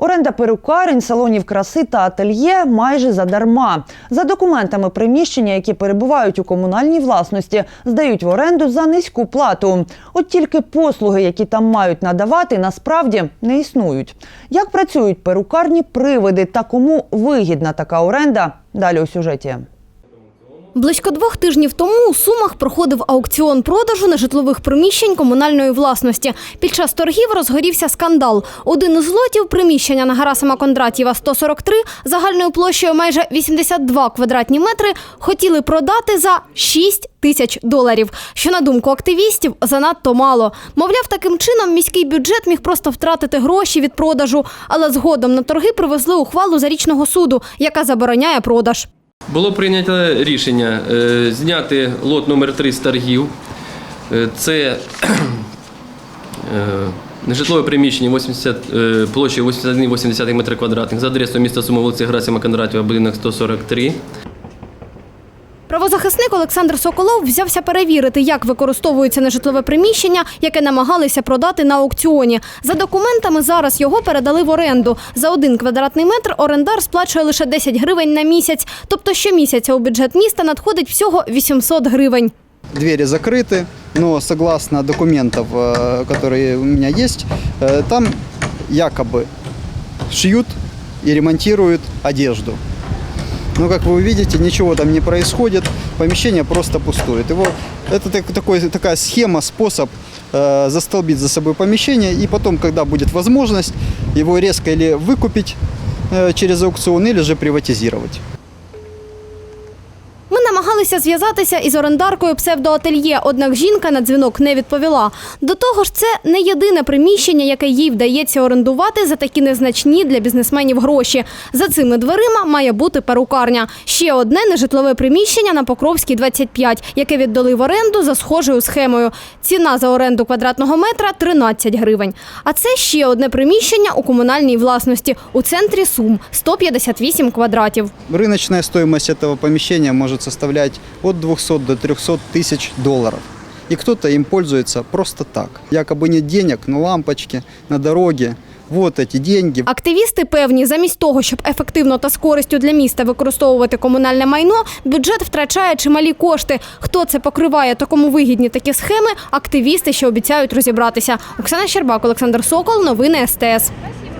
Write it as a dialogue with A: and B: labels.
A: Оренда перукарень, салонів краси та ательє майже задарма. За документами приміщення, які перебувають у комунальній власності, здають в оренду за низьку плату. От тільки послуги, які там мають надавати, насправді не існують. Як працюють перукарні привиди та кому вигідна така оренда? Далі у сюжеті.
B: Близько двох тижнів тому у Сумах проходив аукціон продажу нежитлових приміщень комунальної власності. Під час торгів розгорівся скандал. Один із лотів приміщення на Гарасима Кондратєва 143 загальною площею майже 82 квадратні метри хотіли продати за 6 тисяч доларів. Що на думку активістів занадто мало. Мовляв, таким чином міський бюджет міг просто втратити гроші від продажу, але згодом на торги привезли ухвалу зарічного суду, яка забороняє продаж.
C: Було прийнято рішення е, зняти лот номер 3 з торгів. Е, Це е, нежитлове приміщення 80, е, площею 81,8 метри квадратних за адресою міста Сума, вулиці Грасима Кондратєва, будинок 143.
B: Правозахисник Олександр Соколов взявся перевірити, як використовується нежитлове приміщення, яке намагалися продати на аукціоні. За документами зараз його передали в оренду. За один квадратний метр орендар сплачує лише 10 гривень на місяць. Тобто щомісяця у бюджет міста надходить всього 800 гривень.
D: Двери закрыты, но согласно документов, э, которые у меня есть, э, там якобы шьют и ремонтируют одежду. Но, как вы видите, ничего там не происходит, помещение просто пустует. Его, это так- такой, такая схема, способ э, застолбить за собой помещение, и потом, когда будет возможность, его резко или выкупить э, через аукцион, или же приватизировать.
B: Намагалися зв'язатися із орендаркою псевдоательє, однак жінка на дзвінок не відповіла. До того ж, це не єдине приміщення, яке їй вдається орендувати за такі незначні для бізнесменів гроші. За цими дверима має бути перукарня. Ще одне нежитлове приміщення на Покровській 25, яке віддали в оренду за схожою схемою. Ціна за оренду квадратного метра 13 гривень. А це ще одне приміщення у комунальній власності у центрі Сум 158 квадратів.
D: Рыночная стоимость этого помещения может составлять от 200 до 300 тысяч долларов. И кто-то им пользуется просто так. Якобы нет денег на лампочки, на дороге. Вот эти деньги.
B: Активісти певні, замість того, щоб ефективно та з користю для міста використовувати комунальне майно, бюджет втрачає чималі кошти. Хто це покриває та кому вигідні такі схеми? Активісти ще обіцяють розібратися. Оксана Щербак, Олександр Сокол, новини СТС.